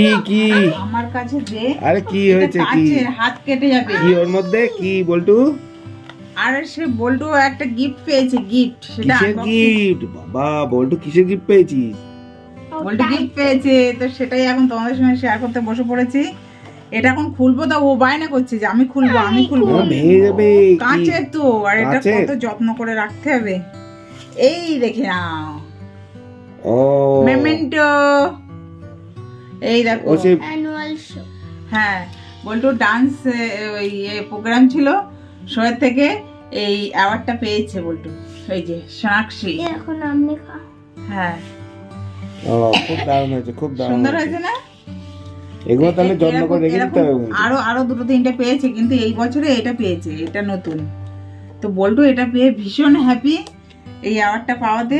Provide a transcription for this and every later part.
কি কি? আমার কাছে যে আরে কি হয়েছে কি? হাত কেটে যাবে। কি ওর মধ্যে? কি বল্টু? আর সে বল্টু একটা গিফট পেয়েছে গিফট সেটা গিফট বাবা বল্টু কিসের গিফট পেয়েছিস? বল্টু গিফট পেয়েছে তো সেটাই এখন তোমাদের সঙ্গে শেয়ার করতে বসে পড়েছি। এটা এখন খুলবো তো ও বায়না করছে যে আমি খুলবো আমি খুলবো। ভেঙে যাবে কাঁচের তো আর এটা? কত যত্ন করে রাখতে হবে। এই দেখে নাও। ও। মেমেন্টো এই দেখো অ্যানুয়াল শো হ্যাঁ বল্টু ডান্স ওই প্রোগ্রাম ছিল শোয়ের থেকে এই অ্যাওয়ার্ডটা পেয়েছে বল্টু এই যে সোনাক্ষী। এখন খা হ্যাঁ। ও খুব দারুণ হয়েছে খুব দারুণ সুন্দর হয়েছে। না? এগুলো তাহলে যত্ন করে রেখে দিতে হবে আরও আরও দুটো তিনটে পেয়েছে কিন্তু এই বছরে এটা পেয়েছে এটা নতুন। তো বল্টু এটা পেয়ে ভীষণ হ্যাপি এই অ্যাওয়ার্ডটা পাওয়াতে।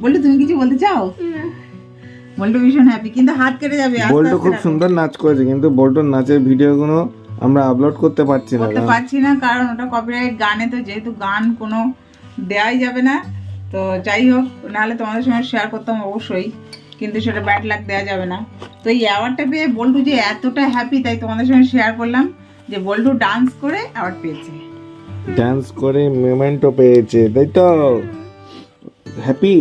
বল্টু তুমি কিছু বলতে চাও? বল্টু ভীষণ হ্যাপি কিন্তু হাত কেটে যাবে বল্টু খুব সুন্দর নাচ করেছে কিন্তু বল্টুর নাচের ভিডিওগুলো আমরা আপলোড করতে পারছি না করতে পারছি না কারণ ওটা কপিরাইট গানে তো যেহেতু গান কোনো দেওয়াই যাবে না তো যাই হোক নাহলে তোমাদের সঙ্গে শেয়ার করতাম অবশ্যই কিন্তু সেটা ব্যাড লাগ দেওয়া যাবে না। তো এই অ্যাওয়ার্ডটা পেয়ে বল্টু যে এতটা হ্যাপি তাই তোমাদের সঙ্গে শেয়ার করলাম যে বল্টু ডান্স করে অ্যাওয়ার্ড পেয়েছে। ডান্স করে মেমেন্টো পেয়েছে তাই তো? হ্যাপি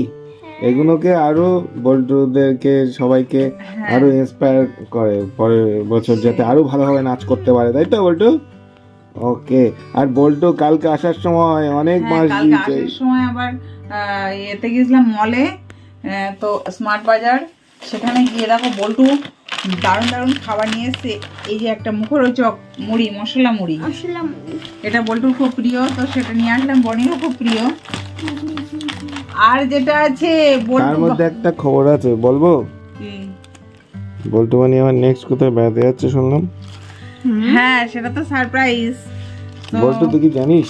এগুলোকে আরও বল্টুদেরকে সবাইকে আরও ইন্সপায়ার করে পরের বছর যাতে আরও ভালোভাবে নাচ করতে পারে তাই তো বল্টু? ওকে আর বল্টু কালকে আসার সময় অনেক হ্যাঁ মাছ কালকে দিয়েছে আসার সময় আবার এতে গেছিলাম মলে তো স্মার্ট বাজার সেখানে গিয়ে দেখো বল্টু দারুণ দারুণ খাবার নিয়ে এসছে। এই যে একটা মুখরোচক মুড়ি মশলা মুড়ি। এটা বল্টুর খুব প্রিয় তো সেটা নিয়ে আসলাম বনিরও খুব প্রিয়। আর যেটা আছে তার মধ্যে একটা খবর আছে বলব? কি? বল্টু মানে আমার নেক্সট কোথায় বেড়াতে যাচ্ছে শুনলাম। হ্যাঁ সেটা তো সারপ্রাইজ তো বল্টু তুই কি জানিস?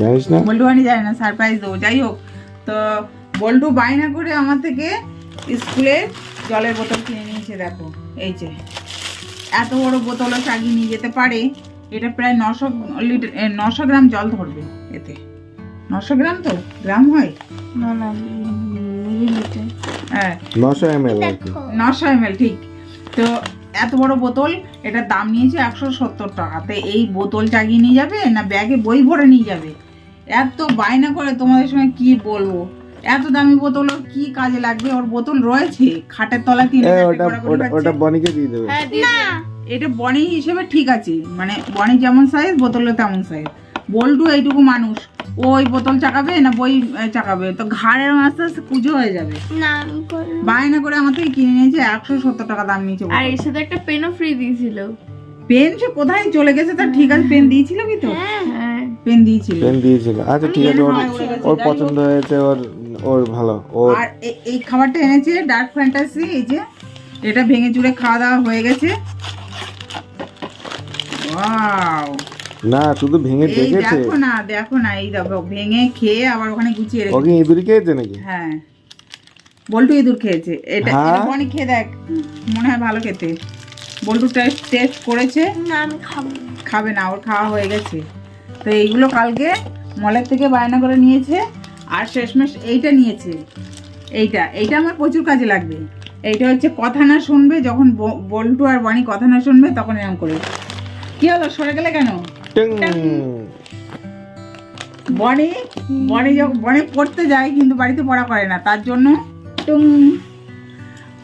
জানিস না? বল্টু বানি যায় না সারপ্রাইজ দেবো। যাই হোক তো বল্টু বায়না করে আমার থেকে স্কুলে জলের বোতল কিনে নিয়েছে দেখো। এই যে এত বড় বোতলও চাগিয়ে নিয়ে যেতে পারে। এটা প্রায় নশো লিটার নশো গ্রাম জল ধরবে এতে। নশো গ্রাম তো? গ্রাম হয়? না না মিলিমিটার হ্যাঁ। নশো এম এল নশো এম ঠিক। তো এত বড় বোতল এটার দাম নিয়েছে একশো সত্তর টাকা। তো এই বোতল চাগিয়ে নিয়ে যাবে না ব্যাগে বই ভরে নিয়ে যাবে? এত বায়না করে তোমাদের সঙ্গে কি বলব? এত দামি বোতল ওর কি কাজে লাগবে? ওর বোতল রয়েছে? খাটের তলায় তিন ওটা করে ওটা বনিকে দিয়ে দেবে। হ্যাঁ, এটা বনি হিসেবে ঠিক আছে। মানে বনি যেমন সাইজ বোতলও তেমন সাইজ বল্টু এইটুকু মানুষ। ওই বোতল চাকাবে না বই চাকাবে? তো ঘাড়ের আস্তে আস্তে পুজো হয়ে যাবে। না বায়না করে আমার থেকে কিনে নিয়েছে একশো সত্তর টাকা দাম নিয়েছে আর এর সাথে একটা পেনও ফ্রি দিয়েছিল। পেন সে কোথায় চলে গেছে? তার ঠিক আছে পেন দিয়েছিল কি তো? হ্যাঁ পেন দিয়েছিল। পেন দিয়েছিল। আচ্ছা ঠিক আছে ওর হ্যাঁ, পছন্দ হয়েছে ওর ওর ভালো। ওর আর এই খাবারটা এনেছে ডার্ক ফ্যান্টাসি এই যে এটা ভেঙে চুড়ে খাওয়া দাওয়া হয়ে গেছে। ওয়াও না শুধু ভেঙে দেখেছে। দেখো না দেখো না এই দেখো ভেঙে খেয়ে আবার ওখানে গুছিয়ে রেখে ওকে ইঁদুরি খেয়েছে নাকি? হ্যাঁ। বল্টু ইঁদুর খেয়েছে। এটা হ্যাঁ? এটা বনি খেয়ে দেখ মনে হয় ভালো খেতে। বল্টু টেস্ট টেস্ট করেছে। না আমি খাব খাবে না ওর খাওয়া হয়ে গেছে। তো এইগুলো কালকে মলের থেকে বায়না করে নিয়েছে আর শেষমেশ এইটা নিয়েছে। এইটা এইটা আমার প্রচুর কাজে লাগবে। এইটা হচ্ছে কথা না শুনবে যখন বল্টু আর বনি কথা না শুনবে তখন এরকম করে। কি হলো সরে গেলে কেন। বনি বনি যখন বনি পড়তে যায় কিন্তু বাড়িতে পড়া করে না তার জন্য টুং।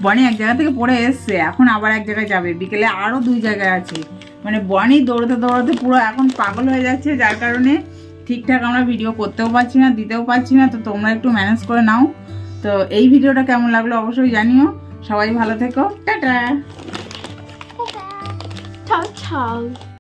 বনি এক জায়গা থেকে পড়ে এসছে এখন আবার এক জায়গায় যাবে। বিকেলে আরও দুই জায়গায় আছে। মানে বনি দৌড়তে দৌড়তে পুরো এখন পাগল হয়ে যাচ্ছে যার কারণে ঠিকঠাক আমরা ভিডিও করতেও পারছি না দিতেও পারছি না। তো তোমরা একটু ম্যানেজ করে নাও। তো এই ভিডিওটা কেমন লাগল অবশ্যই জানিও। সবাই ভালো থেকো। টাটা।